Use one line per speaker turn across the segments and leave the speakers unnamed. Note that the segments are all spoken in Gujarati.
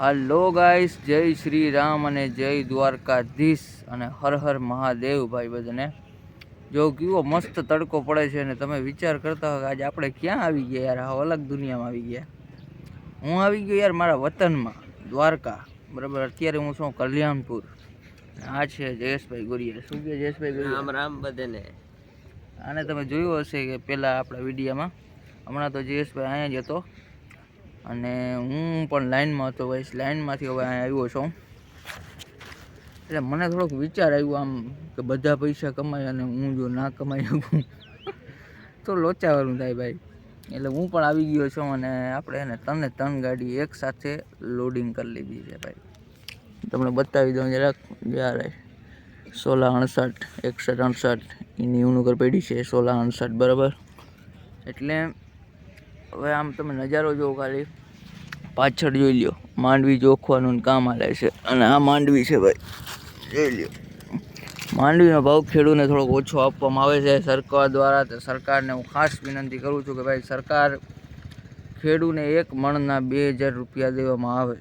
હલો ગાઈસ જય શ્રી રામ અને જય દ્વારકાધીશ અને હર હર મહાદેવ ભાઈ બધાને. જો કેવો મસ્ત તડકો પડે છે અને તમે વિચાર કરતા હો કે આજે આપણે ક્યાં આવી ગયા યાર? આ અલગ દુનિયામાં આવી ગયા. હું આવી ગયો યાર મારા વતનમાં દ્વારકા. બરાબર અત્યારે હું છું કલ્યાણપુર. આ છે જયેશભાઈ ગોરિયા. શું કે જયેશભાઈ ગોરિયા?
રામ રામ બધાને.
આને તમે જોયું હશે કે પહેલાં આપણા વિડીયામાં? હમણાં તો જયેશભાઈ અહીંયા જ હતો. અને હું પણ લાઇનમાં હતો ભાઈ લાઇનમાંથી હવે આવ્યો છું. એટલે મને થોડોક વિચાર આવ્યો આમ કે બધા પૈસા કમાય અને હું જો ના કમાઈ શકું. તો લોચાવાળું થાય ભાઈ. એટલે હું પણ આવી ગયો છું અને આપણે એને ત્રણે ત્રણ ગાડી એક સાથે લોડિંગ કરી લીધી છે ભાઈ. તમને બતાવી દઉં જરાક. જ્યારે સોળા અડસઠ, એકસઠ, અડસઠ એની ઉનુગર પડી છે, સોલા અડસઠ, બરાબર? એટલે હવે આમ તમે નજારો જોવો ખાલી. પાછળ જોઈ લ્યો, માંડવી જોખવાનું કામ હાલે છે. અને આ માંડવી છે ભાઈ, જોઈ લ્યો. માંડવીનો ભાવ ખેડૂતને થોડોક ઓછો આપવામાં આવે છે. સરકાર દ્વારા તો સરકારને હું ખાસ વિનંતી કરું છું કે ભાઈ સરકાર ખેડૂને એક મણના બે હજાર રૂપિયા દેવામાં આવે.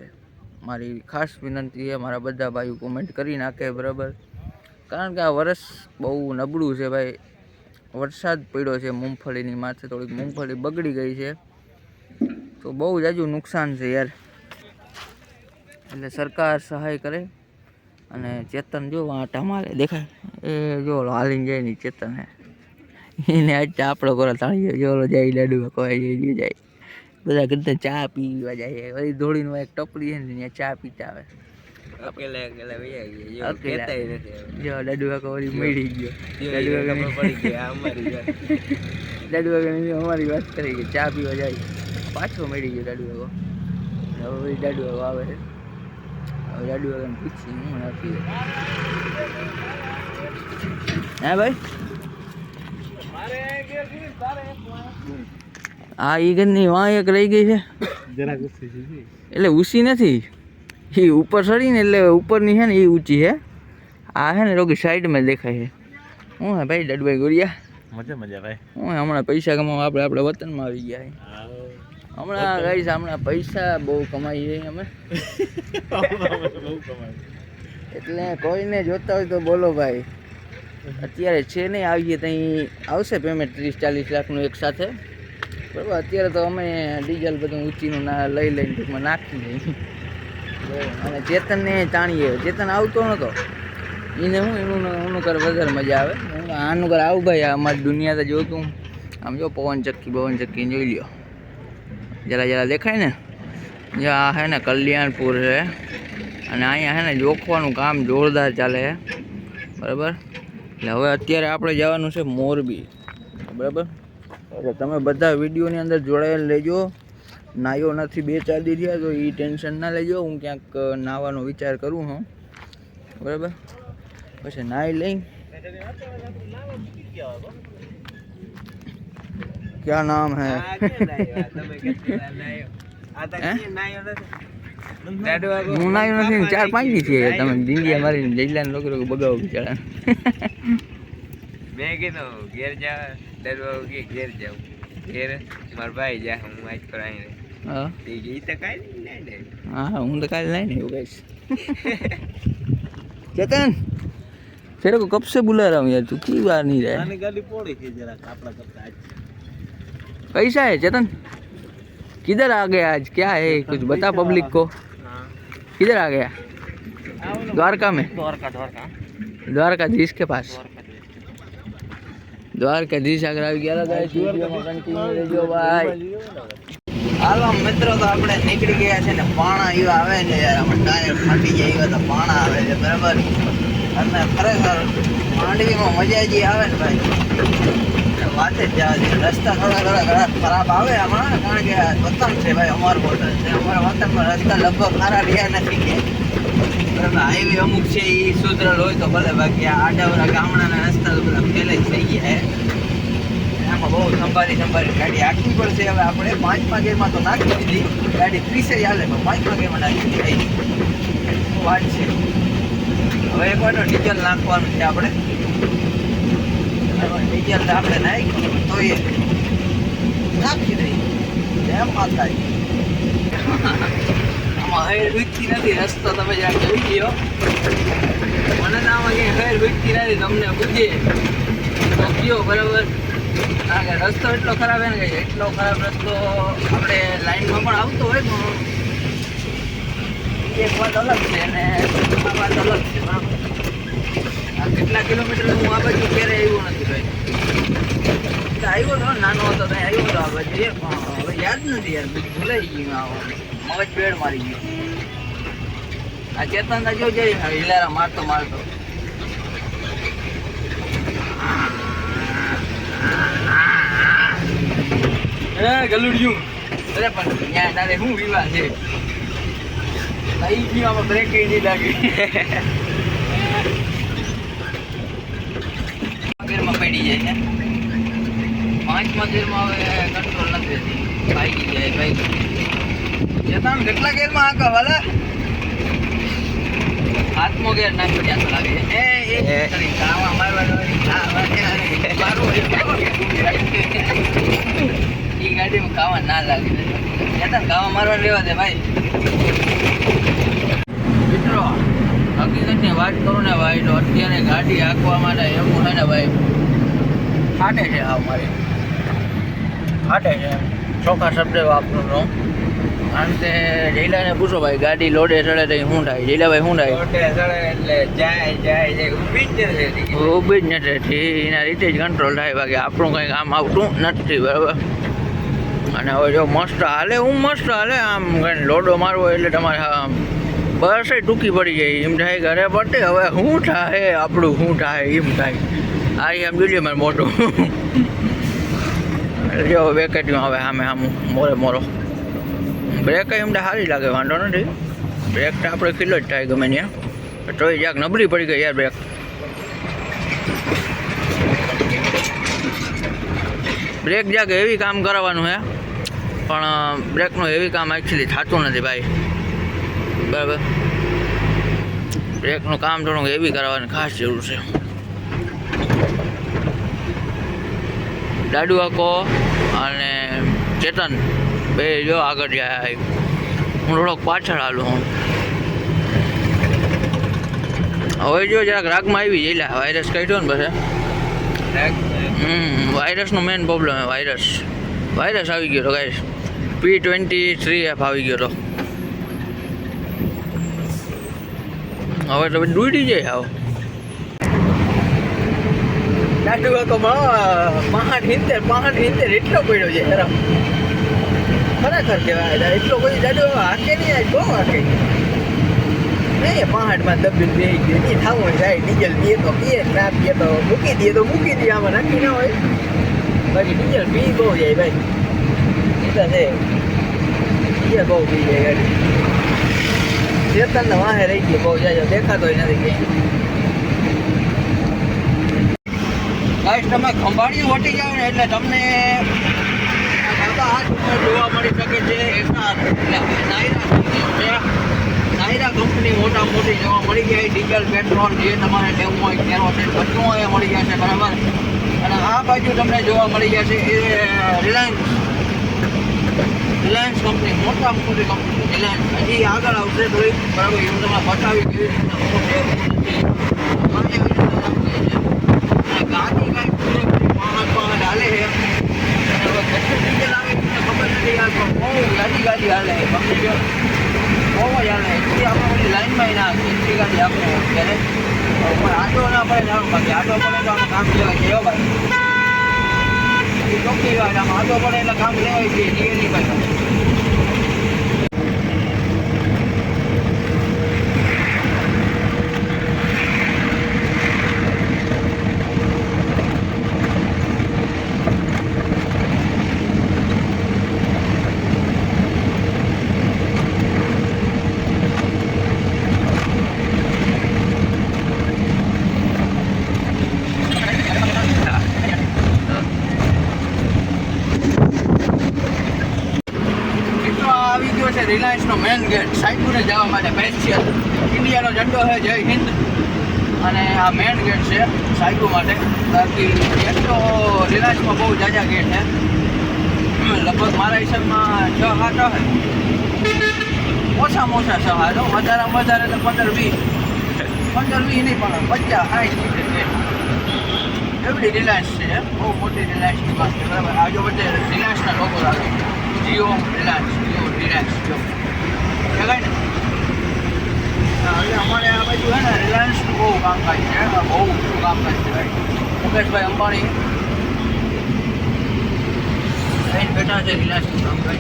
મારી ખાસ વિનંતી છે, મારા બધા ભાઈઓ કોમેન્ટ કરી નાખે, બરાબર? કારણ કે આ વર્ષ બહુ નબળું છે ભાઈ. વરસાદ પડ્યો છે મૂંગફળીની માથે, થોડીક મૂંગફળી બગડી ગઈ છે. તો બહુ જાજુ નુકસાન છે યાર. એટલે સરકાર સહાય કરે અને ચેતન જો આટા મારે દેખાય. એ જો હાલીને જાય ને ચેતન હે. એને આજે આપણો કરો તાળીએ જો જાય લાડુ કોઈ જાય જાય. બધા કરતા ચા પીવા જાય વળી દોડીને એક ટપરી છે ને ચા પીતા આવે
અકેલા અકેલા વહી આવી ગયા નથી
જો કાકા વળી મળી ગયો લાડુ
ખબર પડી આ અમારી વાત.
દાદુ કાકાની અમારી વાત કરી કે ચા પીવા જાય પાછો મળી ગયો કાકો હવે કાકો આવે છે હવે દાદુ કાકાને પૂછી હું આપી હે ભાઈ હા ઈ ઘરની વાં એક રહી ગઈ છે એટલે ઉસી નથી એ ઉપર ચડીને એટલે ઉપરની છે ને એ ઊંચી છે. આ છે ને રોકી સાઈડમાં દેખાય છે. હું હે ભાઈ દડભાઈ ગોરિયા
મજા મજા ભાઈ.
હું હમણાં પૈસા કમાવા આપણે આપણે વતનમાં આવી ગયા. હમણાં ગઈ હમણાં પૈસા બહુ કમાઈ છે અમે. એટલે કોઈને જોતા હોય તો બોલો ભાઈ. અત્યારે છે નહીં આવીએ ત્યાં આવશે પેમેન્ટ ત્રીસ ચાલીસ લાખનું એક સાથે. બરાબર અત્યારે તો અમે ડીઝલ બધું ઊંચીનું ના લઈ લઈને ટૂંકમાં નાખી દઈએ. અને ચેતનને તાણીએ ચેતન આવતો નહોતો એને હું, એનું એનું કર વધારે મજા આવે. આનું કર આવું ભાઈ અમારી દુનિયા તો જોતું. આમ જો, પવન ચક્કી પવન ચક્કી, જોઈ લ્યો. જરા જરા દેખાય ને? જો, આ હે ને કલ્યાણપુર છે. અને અહીંયા છે ને જોખવાનું કામ જોરદાર ચાલે છે. બરાબર? એટલે હવે અત્યારે આપણે જવાનું છે મોરબી. બરાબર? તમે બધા વિડીયોની અંદર જોડાયેલ લેજો નાયો નથી બે ચાર દી થયા તો એ ટેન્શન ના લેજો હું ક્યાંક નાવાનો વિચાર કરું હું. બરાબર? પછી નાહી લઈ.
ક્યાં નામ
હે? હું? નાયો નથી? ચાર પાંચ દી છે. તમે દિંડિયા મારી જઈલાને લોકો લોકો બગાવો બિચારા
મેં કીધું ઘેર જાવ ડરવા ઘેર જાવ ઘેર મારા ભાઈ જા હું આજ પર આવીને
હા
તે કે ઈ તો કાંઈ નહીં ને
हाँ હું तो काल नहीं नहीं होगा इस चेतन तेरे को कब से बुला रहा हूँ यार तू की बार नहीं रहा है
ગાડી પોડી છે જરા આપણા કરતા આજ
कैसा है चेतन किधर आ गया आज क्या है कुछ बता पब्लिक को किधर आ गया द्वारका में
દ્વારકા દ્વારકા
द्वारकाधीश के पास દ્વારકાધીશ આગળ આવી ગયા હાલો મિત્રો તો આપણે નીકળી ગયા છે ને, પાણા એવા આવે ને યાર આપણે ટાયર ફાટી જાય એવા તો પાણા આવે છે, બરાબર? અને ખરેખર માંડવીમાં મજા જે આવે ને ભાઈ. વાતે જ જવા દે રસ્તા થોડા થોડા ઘણા ખરાબ આવે હમણાં કારણ કે વતન છે ભાઈ અમારું વતન છે. અમારા વતનમાં રસ્તા લગભગ સારા રહ્યા નથી કે. બરાબર હાઈવે અમુક છે એ સુધરેલ હોય તો ભલે બાકી આ આડાવડા ગામડાના રસ્તા બધા ફેલાઈ થઈ ગયા આમાં બહુ સંભાળી સંભાળી ગાડી આખી પડશે. હવે આપણે પાંચમા ગેરમાં તો નાખી દીધી. ગાડી ત્રીસે હાલે, પણ પાંચમા ગેરમાં નાખી દીધી. શું વાત છે? હવે એકવાર તો ડીઝલ નાખવાનું છે આપણે. ડીઝલ આપણે નાખ્યું તો એ નાખી દઈએ. એમ માતાજી આમાં હેર વીકતી નથી, રસ્તો તમે જ્યાં જોઈ ગયો મને તો આમાં ક્યાંય હૈર વીકતી નથી, તમને પૂછે તો બરાબર? કારણ કે રસ્તો એટલો ખરાબ એને કે એટલો ખરાબ રસ્તો આપણે લાઈનમાં પણ આવતો હોય પણ એક વાત અલગ છે અને આ વાત અલગ છે, બરાબર. કેટલા કિલોમીટર હું આ બાજુ ક્યારે આવ્યો નથી ભાઈ? આવ્યો હતો નાનો હતો ત્યાં આવ્યો હતો આ બાજુ પણ હવે યાદ નથી યાર ભૂલાઈ ગયું મગજ પેડ મારી ગયું. આ ચેતન જો જઈ હિલારા મારતો મારતો. એ ગલુડિયું. અરે, પણ ત્યાં તારે શું વિવાહ છે? અહીં જીવામાં બ્રેક બ્રેક નહીં લાગી. ગેરમાં પડી જાય છે પાંચમા ગેરમાં હવે કંટ્રોલ નથી રહેતી. જાય ભાઈ જતા કેટલા ગેરમાં આંકા, વાલા? હાથમો ગેર ના ત્યાં તો લાગે. એ એ કાવા ઈ ગાડીમાં કાવા ના લાગે. ચેતન કાવા મારવા લેવા દે ભાઈ. મિત્રો હકીકતની વાત કરું ને ભાઈ તો અત્યારે ગાડી હાંકવા માટે એવું છે ને ભાઈ ફાટે છે હા મારી. ફાટે છે. ચોખ્ખા શબ્દ વાપરું છું. કારણ કે જયલાને પૂછો ભાઈ ગાડી લોડે ચડે તો શું થાય? જયલાભાઈ શું થાય?
રોટે ચડે એટલે જાય જાય જાય ઊભી જ નથી
ઊભી જ નથી એના રીતે જ કંટ્રોલ થાય. બાકી આપણું કંઈ કામ આવતું નથી બરાબર? અને હવે જો મસ્ત હાલે, હું મસ્ત હાલે, આમ લોડો મારવો એટલે તમારે આમ બસ ટૂંકી પડી જાય, એમ થાય ઘરે પડતી, હવે શું થાય, આપણું શું થાય, એમ થાય. આ એમ જોઈએ મારે મોટું જો વેકેટમાં હવે સામે આમ મોરે મોરો. બ્રેક એમ તો સારી લાગે, વાંધો નથી. બ્રેક તો આપણે ખીલો જ થાય ગમે ત્યાં. તોય જ્યાંક નબળી પડી ગઈ યાર બ્રેક બ્રેક જાગ એવી કામ કરવાનું છે પણ બ્રેકનું એવી કામ એકચ્યુઅલી થતું નથી ભાઈ. બરાબર? બ્રેકનું કામ થોડુંક એવી કરાવવાની ખાસ જરૂર છે. દાડુ આકો અને ચેતન બે જો આગળ જાય. હું થોડોક પાછળ હાલું હું. હવે જો જરાક રાગમાં આવી જઈલા વાયરસ કાઢ્યો ને પછી. હમ વાયરસનો મેઇન પ્રોબ્લેમ વાયરસ વાયરસ આવી ગયો તો guys P twenty three F આવી ગયો તો. હવે તો ડૂડી જાય આવો દાદુ કાકો પાંચ હિંતેર પાંચ હિંતેર એટલો પડ્યો છે, ખરા. ખરેખર કહેવાય એટલો કોઈ દાદુ હાકે નહીં બહુ હાકે. નહીં પહાડમાં દબીને નહીં થાવો જાય ડીઝલ પીએ તો પીએ, ના પીએ તો મૂકી દઈએ તો મૂકી દઈએ, આમાં નાખી ના હોય. બાકી ડીઝલ પી બહુ જાય, ભાઈ. તો છે ડીઝલ બહુ પી જાય ગાડી ચેતન વાહે રહી ગયો બહુ જાય દેખાતો નથી ક્યાંય ગાઈસ તમે ખંભાળી વટી જાવ ને એટલે તમને જોવા મળી શકે છે નાયરા કંપની મોટા મોટી જોવા મળી જાય ડીઝલ પેટ્રોલ જે તમારે લેવું હોય કેરોસીન બધું એ મળી જશે બરાબર અને આ બાજુ તમને જોવા મળી જશે એ, રિલાયન્સ રિલાયન્સ કંપની મોટા મોટી કંપની રિલાયન્સ હજી આગળ આવશે થોડી બરાબર, એવું તમને બતાવી કેવી રીતના ગાડી કાંઈ પાંચ હાલે છે. કેટલું ડીઝલ આવે તમને ખબર નથી બહુ ગાડી ગાડી હાલે છે. બહુ જ હાલે આપણે લાઈનમાં ના એટલી ગાડી આપણે અત્યારે પણ આટો ના પડે ને બાકી. આટો પડે તો આપણે કામ લેવાય છે ભાઈ. ચોખ્ખી વાત આમ આટો પડે એટલે કામ લેવાય છે જીએની ભાઈ મિત્રો આ આવી ગયો છે રિલાયન્સનો મેન ગેટ સાઈપુરે જવા માટે સ્પેશિયલ ઇન્ડિયાનો ઝંડો છે, જય હિન્દ. અને આ મેન ગેટ છે સાયકો માટે. બાકી એક તો રિલાયન્સમાં બહુ જાજા ગેટ છે. લગભગ મારા હિસાબમાં છ સાત હશે ઓછામાં ઓછા છ જો વધારે વધારે તો પંદર વીસ. પંદર વીસ નહીં, પણ પચાસ સાઠ ગેટ એવડી રિલાયન્સ છે બહુ મોટી રિલાયન્સની પાસે બરાબર. આ જો બધે રિલાયન્સના લોકો લાગે જીઓ રિલાયન્સ જીઓ રિલાયન્સ જીઓ. કહેવાય ને? એટલે અમારે આ બાજુ છે ને રિલાયન્સનું બહુ કામકાજ છે બહુ મોટું કામકાજ છે ભાઈ. મુકેશભાઈ અંબાણી. લઈને બેઠા છે રિલાયન્સનું કામકાજ.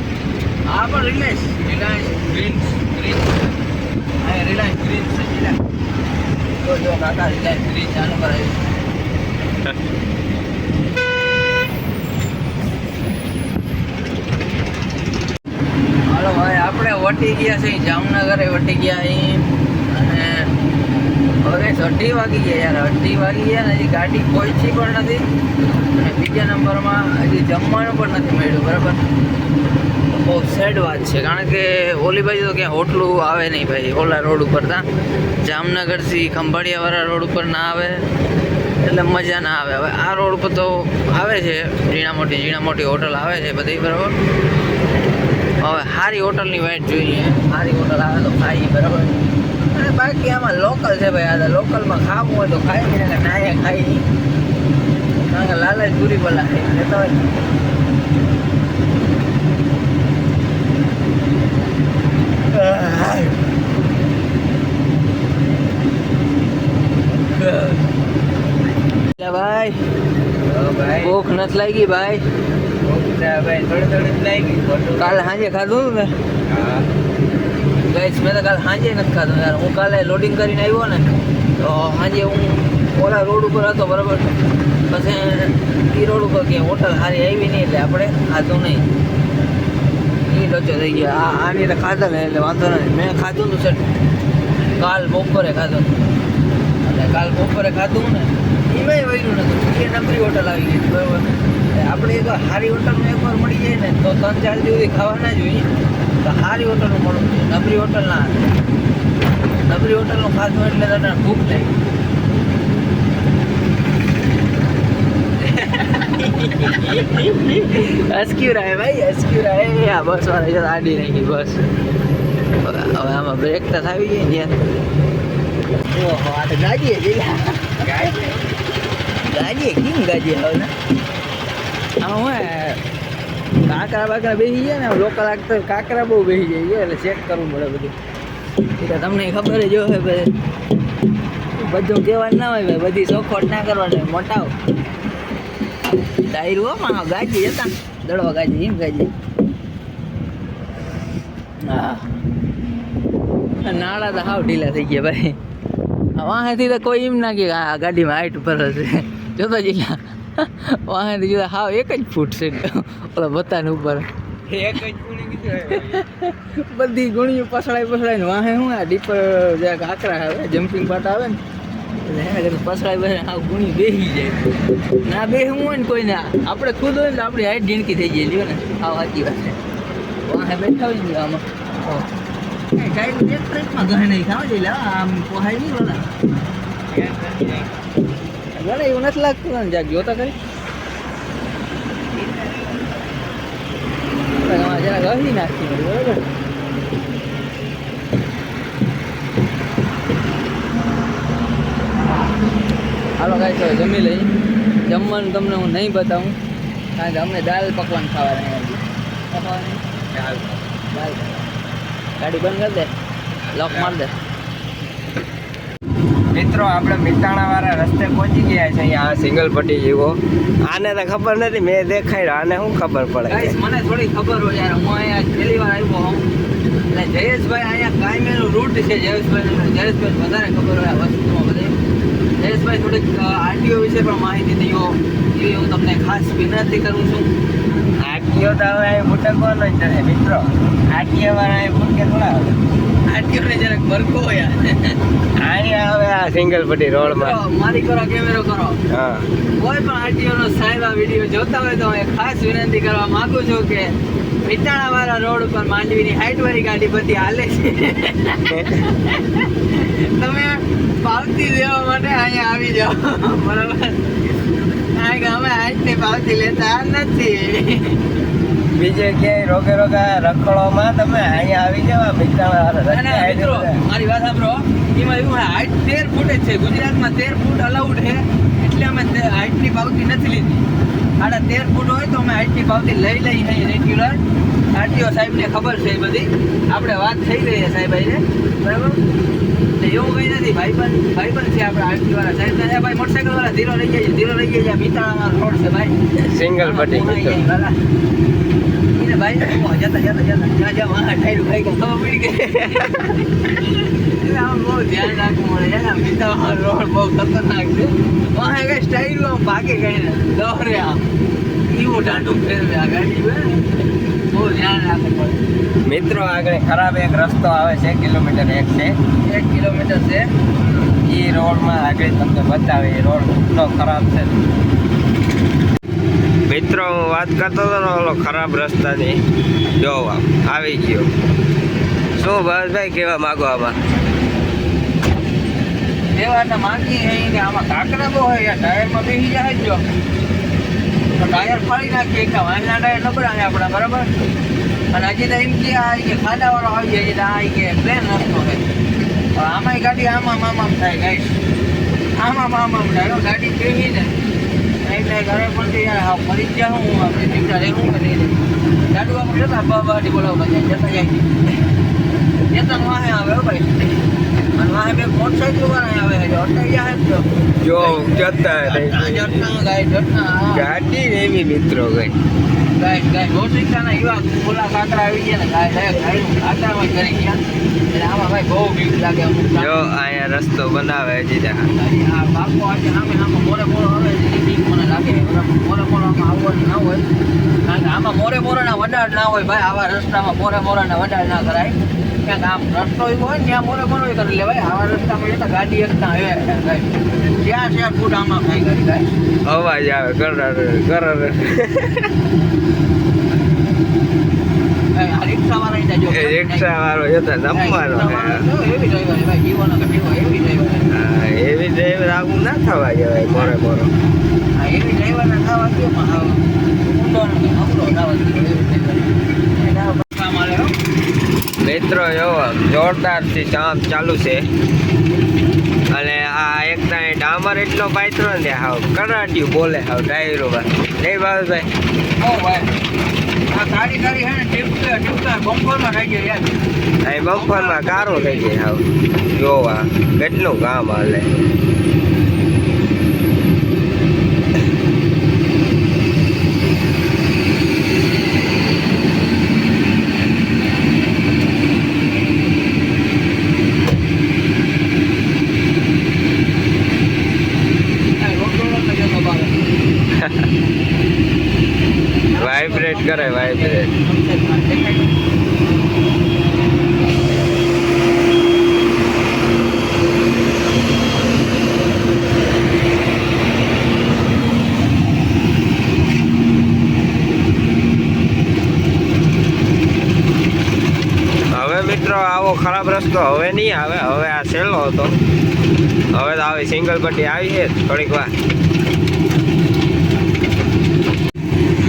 આ પણ રિલાયન્સ રિલાયન્સ ગ્રીન્સ ગ્રીન હા રિલાયન્સ ગ્રીન છે રિલાયન્સ જો જો, કાકા રિલાયન્સ ગ્રીન ચાલુ કરાવી હાલો ભાઈ આપણે વટી ગયા છે જામનગરે વટી ગયા અહીં અને હવે અઢી વાગી ગયા યાર અઢી વાગી ગયા ને હજી ગાડી પહોંચી પણ નથી. અને બીજા નંબરમાં હજી જમવાનું પણ નથી મળ્યું, બરાબર? બહુ સેડ વાત છે, કારણ કે ઓલી બાજુ તો ક્યાં હોટલું આવે નહીં ભાઈ, ઓલા રોડ ઉપર તા. જામનગરથી ખંભાળિયાવાળા રોડ ઉપર ના આવે, એટલે મજા ના આવે. હવે આ રોડ ઉપર તો આવે છે, ઝીણા મોટી ઝીણા મોટી હોટલ આવે છે બધી, બરાબર? હવે સારી હોટલની વાઇટ જોઈએ. સારી હોટલ આવે તો ખાઈએ બરાબર? બાકી આમાં લોકલ છે ભાઈ આ લોકલમાં ખાવું હોય તો ખાઈ નહીં ને નાય ખાઈ નહીં કારણ કે લાલચ પૂરી પલા ખાઈ લેતા હોય લે ભાઈ
ભાઈ
ભૂખ નથી લાગી ભાઈ
ભાઈ થોડી થોડી જ લાગી ખોટું
કાલ સાંજે ખાધું ને
હા
ગાઈસ મેં તો કાલ સાંજે નથી ખાધું યાર. હું કાલે લોડિંગ કરીને આવ્યો ને, તો સાંજે હું ઓલા રોડ ઉપર હતો, બરાબર? પછી એ રોડ ઉપર કે હોટલ સારી આવી નહીં એટલે આપણે ખાધું નહીં. એ લોચો થઈ ગયો. આ આની એટલે ખાધા ને એટલે વાંધો નહીં. મેં ખાધું હતું સર કાલ બપોરે ખાધું. એટલે કાલ બપોરે ખાધું ને, એમાંય વળ્યું નથી એ નબળી હોટલ આવી ગઈ, બરાબર? આપણે એક વાર સારી હોટલમાં એકવાર મળી જાય ને, તો ત્રણ ચાર દિવસ ખાવાના જોઈએ તો સારી હોટલનું મળવું જોઈએ નબળી હોટલ ના નબળી હોટલનું ખાધું એટલે તને ભૂખ લાગી અસ્ક્યુ રહે ભાઈ અસ્ક્યુ રહે આ બસ વાળા છે આડી નાખી બસ હવે આમાં બ્રેક તો થાવી જાય ને ઓહો આ તો ગાડીએ જઈ ગાડીએ. કેમ ગાડીએ હવે? ને આમાં હું? કાંકરા બાકરા બેસી જાય ને લોકલ આગતા કાંકરા બહુ બેસી જાય એટલે ચેક કરવું પડે બધું. એટલે તમને ખબર જ હોય ભાઈ બધું કહેવાનું ના હોય ભાઈ, બધી ચોખોટ ના કરવાની મોટા ડાયર હો માં ગાજી હતા. દડવા ગાજી એમ ગાજી. હા. નાળા તો હાવ ઢીલા થઈ ગયા ભાઈ. વાહેથી તો કોઈ એમ ના કે આ ગાડીમાં હાઈટ ઉપર હશે. જોતો જીલા વાહેથી જુદા હાવ એક જ ફૂટ છે. ઓલા બતાને ઉપર.
એક જ
બધી ગુણીઓ પસડાઈ પસડાઈને વાહે હું આ ડીપર જરાક આકરા આવે જમ્પિંગ પાટ આવે ને એને કદી પસડાઈ પસડાઈ હા ગુણી બેસી જાય. ના બેસવું હોય ને કોઈને આપણે ખુદ હોય ને આપણી હાઈટ ઝીણકી થઈ જાય લ્યો ને. આ સાચી વાત છે. વાહે બેઠા હોય ને આમાં. કાંઈ એક ટ્રેકમાં ગહે નહીં ખાવા જઈ આમ પોહાય નહીં બોલા ગણે એવું નથી લાગતું ને જાગ જોતા કરી તમારે જરા ગહી નાખી બરોબર? હાલો કાંઈ તો જમી લઈ. જમવાનું તમને હું નહીં બતાવું કારણ કે અમને દાલ પકવાન ખાવાના અહીંયા ખાવાની
ચાલ
દાલ. ગાડી બંધ કરી દે. લોક માર દે.
મિત્રો આપણે મિતાણા વાળા રસ્તે પહોંચી ગયા છે અહીંયા સિંગલ પટ્ટી જેવો. આને તો ખબર નથી મેં દેખાડ્યો આને શું ખબર પડે
મને થોડી ખબર હોય યાર હું અહીંયા પહેલી વાર આવ્યો હોઉં. એટલે જયેશભાઈ અહીંયા કાયમીનું રૂટ છે જયેશભાઈ જયેશભાઈ વધારે ખબર હોય આ વસ્તુમાં બધી. જયેશભાઈ થોડીક આરટીઓ વિશે પણ માહિતી દીઓ એવી હું તમને ખાસ વિનંતી કરું છું.
આટીઓ તો હવે અહીં ભૂટકવાનો જ નથી મિત્રો. આરટીઓ વાળા અહીં ભૂટકે થોડા
આરટીઓને જરાક ભરકો
હવે આ સિંગલ પટ્ટી રોડમાં
મારી કરો કેમેરો કરો.
હા.
કોઈ પણ આરટીઓનો સાહેબ આ વીડિયો જોતા હોય તો હું ખાસ વિનંતી કરવા માંગુ છું કે મિટાણા વાળા રોડ ઉપર માંડવીની હાઈટ વાળી ગાડી બધી હાલે. છે તમે પાવતી દેવા માટે અહીંયા આવી જાઓ. બરાબર? કારણ કે અમે હાઈટની પાવતી લેતા નથી.
બીજે ક્યાંય રોગે રોગા રખડોમાં તમે અહીંયા આવી જવા મિત્રાણા
મિત્રો મારી વાત સાંભળો. એમાં એવું હાઈટ તેર ફૂટ જ છે. ગુજરાતમાં તેર ફૂટ અલાઉડ છે. એટલે અમે હાઈટની પાવતી નથી લીધી. સાડા તેર ફૂટ હોય તો અમે હાઈટની પાવતી લઈ લઈ નહીં રેગ્યુલર આરટીઓ સાહેબને ખબર છે એ બધી. આપણે વાત થઈ ગઈ છે સાહેબ આઈને બરાબર? એવું ભાઈ નથી. ભાઈ પણ છે આપણે આરટી વાળા. સાહેબ ને ભાઈ મોટરસાઇકલ વાળા ધીરો લઈ જાય ધીરો લઈ જાય મિતાળામાં રોડ છે ભાઈ.
સિંગલ મિત્રો.
એને ભાઈ જતા જતા જતા. જ્યાં જ્યાં વાહ ઠાયરું ખાઈ કે ખબર પડી ગઈ આમ બહુ ધ્યાન રાખવું પડે. યાર આમ મીઠામાં રોડ બહુ ખતરનાક છે. વાહ કઈ સ્ટાઈલ આમ ભાગે કઈ ને દોરે આમ એવું ટાંટું ફેરવે આ ગાડી. બહુ ધ્યાન રાખવું પડે.
મિત્રો આગળ ખરાબ એક રસ્તો આવે છે કિલોમીટર એક છે.
એક કિલોમીટર છે.
એ રોડમાં આગળ તમને બતાવે એ રોડ કેટલો ખરાબ છે. મિત્રો હું વાત કરતો હતો ને ઓલો ખરાબ રસ્તાની જો આવી ગયો. શું ભાઈ કેવા માગો આમાં?
એવાના માંગી છે આમાં કાંકરા બહુ હોય યાર ટાયરમાં બેસી જાય જો. ટાયર ફાડી નાખીએ કે વાંચના ટાયર નબળા આપણા બરાબર અને હજી તો એમ કે આ કે ખાડાવાળો આવી જાય તો આ કે પ્લેન રસ્તો છે હવે આમાંય ગાડી આમાં મામામ થાય ગાઈસ આમાં મામામ થાય ગાડી ફેરવી ને એટલે ઘરે પણ યાર ફરી ગયા હું આપણે ચિંતા રહેવું કે નહીં ગાડી આપણે જતા બાબાડી બોલાવવા જતા જાય જતા વાહે આવે ભાઈ જ.
જતા. ગાડી એવી મિત્રો ગઈ
ને જ કરી ગયા. એટલે આમાં ભાઈ બહુ બીક લાગે અમુક
જો અહીંયા રસ્તો બનાવે
મોરે મોરો છે બરાબર મોરે મોરો આમાં ના હોય. કારણ કે આમાં મોરે મોરાના વડાડ ના હોય ભાઈ આવા રસ્તામાં મોરે મોરાના વડાડ ના કરાય. ક્યાંક આમ રસ્તો એવો હોય ને ત્યાં મોરે મોરો કરી લેવાય. આવા રસ્તામાં જતા ગાડી એકતા આવે ત્યાં જ્યાં ફૂટ આમાં ખાઈ કરી ગાય
અવાજ આવે કરર કરર રિક્ષા વાળો જતા નમવાનો
એવી છે ભાઈ જીવોનો એવી driver
એવી ડ્રાઈવર આવું ના થવા જવાય મોરે મોરો.
એવી ડ્રાઈવર ના થવા ગયો પણ ઊંડો નથી અવળો ખાવા દ્યો એવી driver. એને આ બસમાં મળે હો.
મિત્રો એવો જોરદારથી કામ ચાલુ છે. અને આ એક ત્યાં ડામર એટલો પાયત્રો ને હાવ કરાટ્યું બોલે હાવ ડાયરો નહીં
ભાઈ આ ગાડી તારી હે ને ટીપકા ટીપકા બમ્પરમાં થઈ ગઈ યાર
અહીં બમ્પરમાં કારો થઈ ગઈ હાવ. જોવા કેટલું કામ હાલે
આ રોડ રોડ જ જતો બાર.
વાઇબ્રેટ કરે વાઇબ્રેટ હવે મિત્રો આવો ખરાબ રસ્તો હવે નહીં આવે હવે આ સહેલો હતો હવે તો આવી છે થોડીક વાર.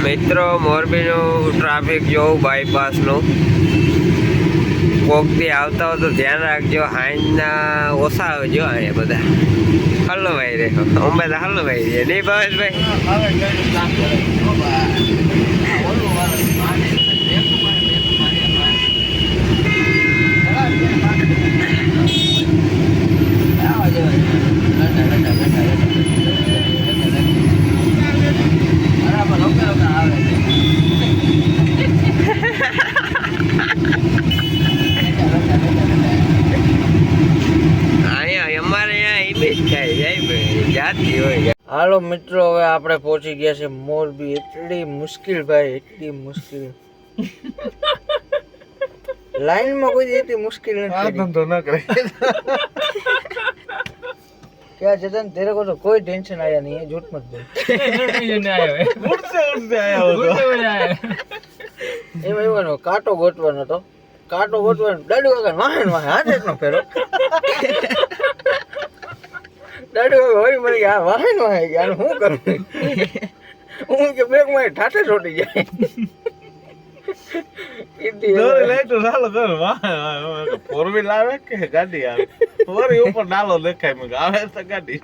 મિત્રો, મોરબીનું ટ્રાફિક જોવું બાયપાસનું કોકથી આવતા હોય તો ધ્યાન રાખજો હાઈના ઓછા આવજો અહીંયા બધા. હલવાઈ રે અમે તો ભાઈ રે. નહીં ભાવેશભાઈ અહીંયા અમારે અહીંયા ઇમેજ થાય જાય ભાઈ જાતી હોય
હાલો મિત્રો હવે આપણે પહોંચી ગયા છે મોરબી. એટલી મુશ્કેલ ભાઈ એટલી મુશ્કેલ. લાઈનમાં કોઈ દી એટલી મુશ્કેલ નથી ધંધો ના કરે. क्या जतन तेरे को तो कोई टेंशन आया नहीं है झूठ मत बोल એમાં એવું એનો કાંટો ગોતવાનો હતો કાંટો ગોતવાનો દાડુ કાકા વાહન વાહન હાથે જ નો ફેરો દાડુ કાકા હોય મને કે આ વાહન વાહન કે આનું શું કરું હું કે બ્રેક માં ઠાઠે છોટી જાય કીધી
દોરી લઈ તો ચાલો કર ફોર વ્હીલ આવે કે ગાડી આવે વરી ઉપર ડાલો દેખાય મગ આવે તો ગાડી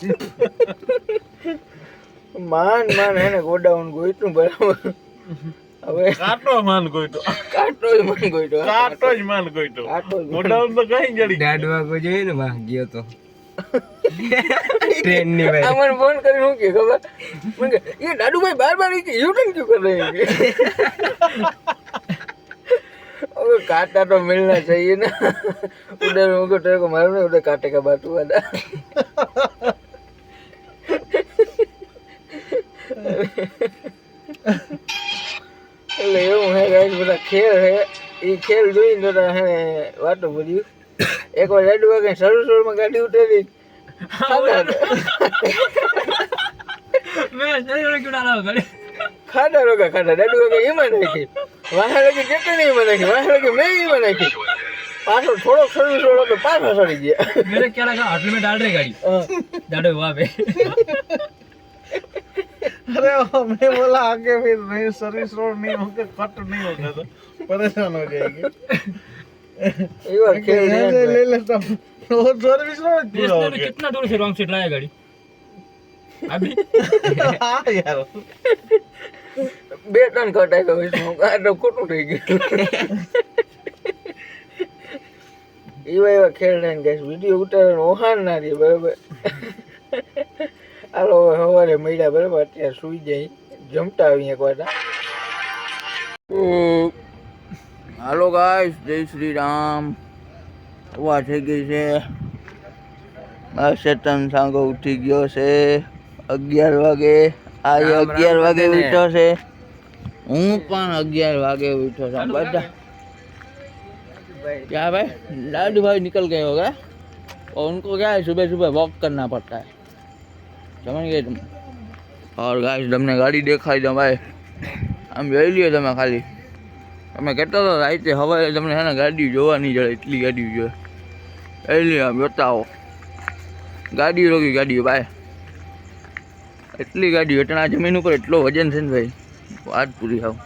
માન માન એને ગોડાઉન ગોઈટું બરાબર. હવે
કાટો માન ગોઈટો
કાટો જ માન ગોઈટો
કાટો જ માન
ગોઈટો
ગોડાઉન તો કઈ જડી
ડાડવા કો જોઈએ ને વાહ ગયો તો. ટ્રેનની
ભાઈ અમન ફોન કરી હું કે ખબર? મને કે એ દાદુભાઈ બાર બાર યુ ટર્ન ક્યું કરે कर रहे हैं अबे काटा तो मिलना चाहिए ना उधर उनको तेरे को मालूम है उधर काटे का बात हुआ था એટલે એવું હે ગાઈસ બધા ખેલ હે એ ખેલ જોઈને તો હે ને વાતો પડ્યું એક વાર રેડ વાગે શરૂ શરૂમાં ગાડી ઉતરી ખાડા રોગા ખાડા દાદુ વાગે એમાં નાખી વાહે લગી જેતે નહીં એમાં નાખી વાહે લગી મેં એમાં નાખી પાછો થોડોક સર્વિસ વાળો તો પાછો સડી ગયા
मेरे क्या लगा होटल में डाल रहे गाड़ी
હા.
डालो वहाँ पे
अरे वो मैं बोला आगे फिर नहीं सर्विस रोड नहीं होगा कट नहीं होगा तो परेशान हो जाएगी
એ વાર ખેલ છે
ऐसे
ને
ले लेता हूँ वो सर्विस रोड पूरा हो
इसने
गया
कितना दूर से रॉन्ग सीट लाया गाड़ी अभी
हाँ यार
બે ત્રણ કટ આવ્યો વચમાં. આ તો ખોટું થઈ ગયું. એવા એવા ખેલ ને ગાઈસ વીડિયો ઉતારવાનો ઓહાન ના દે બરાબર. હાલો હવે સવારે મળ્યા બરાબર? અત્યારે સુઈ જાય. જમતા આવી એક વાર હાલો ગાઈસ જય શ્રી રામ. હવા થઈ ગઈ છે. આ ચેતન સાંગો ઉઠી ગયો છે. અગિયાર વાગે આ
રામ રામ
અગિયાર વાગે
બધાને.
ઉઠ્યો છે હું પણ અગિયાર વાગે ઉઠ્યો છું બધા क्या भाई लाडू भाई निकल गए होगा और उनको क्या है सुबह सुबह वॉक करना पड़ता है समझ गए तुम और गाइस તમને ગાડી દેખાડી દો ભાઈ આમ જોઈ લ્યો તમે ખાલી તમે કહેતા હતા રાતે હવારે તમને છે ને ગાડી જોવા નહીં જડે એટલી ગાડી જોઈએ એ લ્યો આમ બતાવો ગાડી રોકી ગાડીઓ ભાઈ એટલી ગાડીઓ એટલે આ જમીન ઉપર એટલો વજન છે ને ભાઈ, વાત પૂરી આવ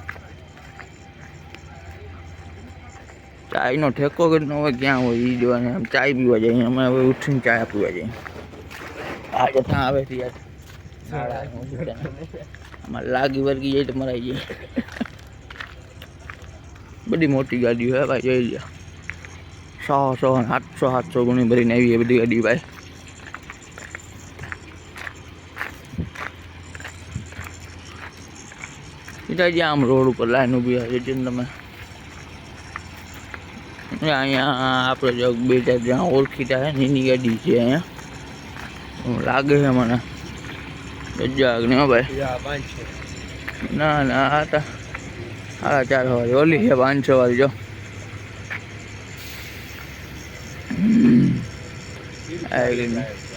ચાયનો ઠેકો કરીને હવે ક્યાં હોય એ જોવાને આમ ચાય પીવા જઈએ અમે હવે ઉઠીને ચાય પીવા જઈએ. આજે ત્યાં આવે છે યાર. આમાં લાગી વર્ગી જાય તો મરાઈ જાય. બધી મોટી ગાડીઓ હે ભાઈ, જોઈ લો સો સો સાતસો સાતસો ગુણી ભરીને આવી એ બધી ગાડી ભાઈ. પિતાજી આમ રોડ ઉપર લાઈન ઊભી છે તમે અહીંયા આપણે જો બે ચાર જ્યાં ઓળખીતા છે નીની ગાડી છે અહીંયા લાગે છે મને. જાગ ને ભાઈ. ના ના આ તો સાડા ચાર વાળી ઓલી છે પાંચસો વાળી જો. આવી ગઈ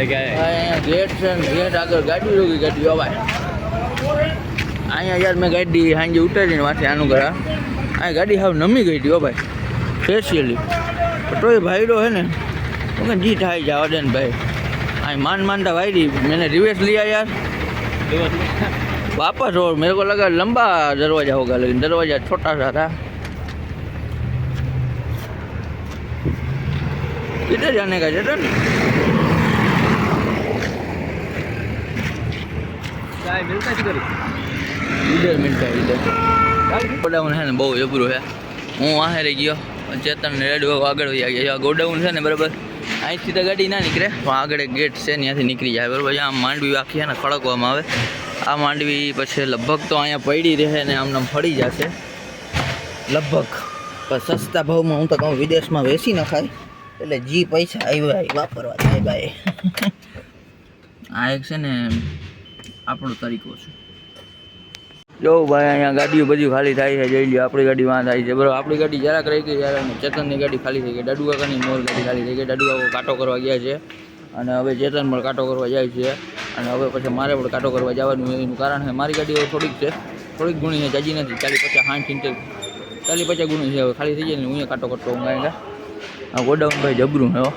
એટલે કે
અહીંયા ગેટ છે ને ગેટ આગળ ગાડી રોકી ગાડી જો ભાઈ અહીંયા યાર મેં ગાડી સાંજે ઉતારીને વાંચે આનું ઘરા અહીંયા ગાડી હાવ નમી ગઈ હતી હો ભાઈ સ્પેશિયલી તોય ભાઈડો હે ને તો કે જી થાય જાવ દે ને ભાઈ અહીં मान मानता भाई मैंने रिवर्स लिया यार वापस और मेरे को लगा लंबा दरवाजा होगा लेकिन दरवाजा छोटा सा था किधर जाने का चेतन ગોડાઉન છે ને બહુ જબરું છે. હું વાહે રહી ગયો ચેતન રેડ આગળ વહી ગયા. ગોડાઉન છે ને બરાબર અહીંથી તો ગાડી ના નીકળે. પણ આગળ એક ગેટ છે ત્યાંથી નીકળી જાય. બરાબર આમ માંડવી આખી ને ખડકવામાં આવે. આ માંડવી પછી લગભગ તો અહીંયા પડી રહે ને આમને ફળી જશે. લગભગ. પણ સસ્તા ભાવમાં હું તો કહું વિદેશમાં વેચી નખાય. એટલે જી પૈસા આવ્યા વાપરવા થાય ભાઈ. આ એક છે ને આપણો તરીકો છે. જો ભાઈ, અહીંયા ગાડીઓ બધી ખાલી થાય છે, જઈ લ્યો, આપણી ગાડી વાં થાય છે. બરાબર, આપણી ગાડી જરાક રહી ગઈ યાર ચેતનની ગાડી ખાલી થઈ ગઈ. દાડુ મોર ગાડી ખાલી થઈ ગઈ. દાડુ કાંટો કરવા ગયા છે, અને હવે ચેતન પણ કાંટો કરવા જાય છે, અને હવે પછી મારે પણ કાંટો કરવા જવાનું એનું કારણ છે, મારી ગાડી થોડીક છે, થોડીક ગુણી છે જાજી નથી. ચાલી પચાસ, સાઠ ઇંચે ચાલી પચાસ ગુણી છે, હવે ખાલી થઈ જાય ને હું કાંટો કરતો હું કાંઈ ગોડાઉન ભાઈ જબરું હો.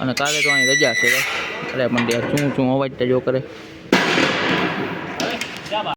અને કાલે તો અહીં રજા છે અરે પણ શું શું અવાજ તો જો કરે.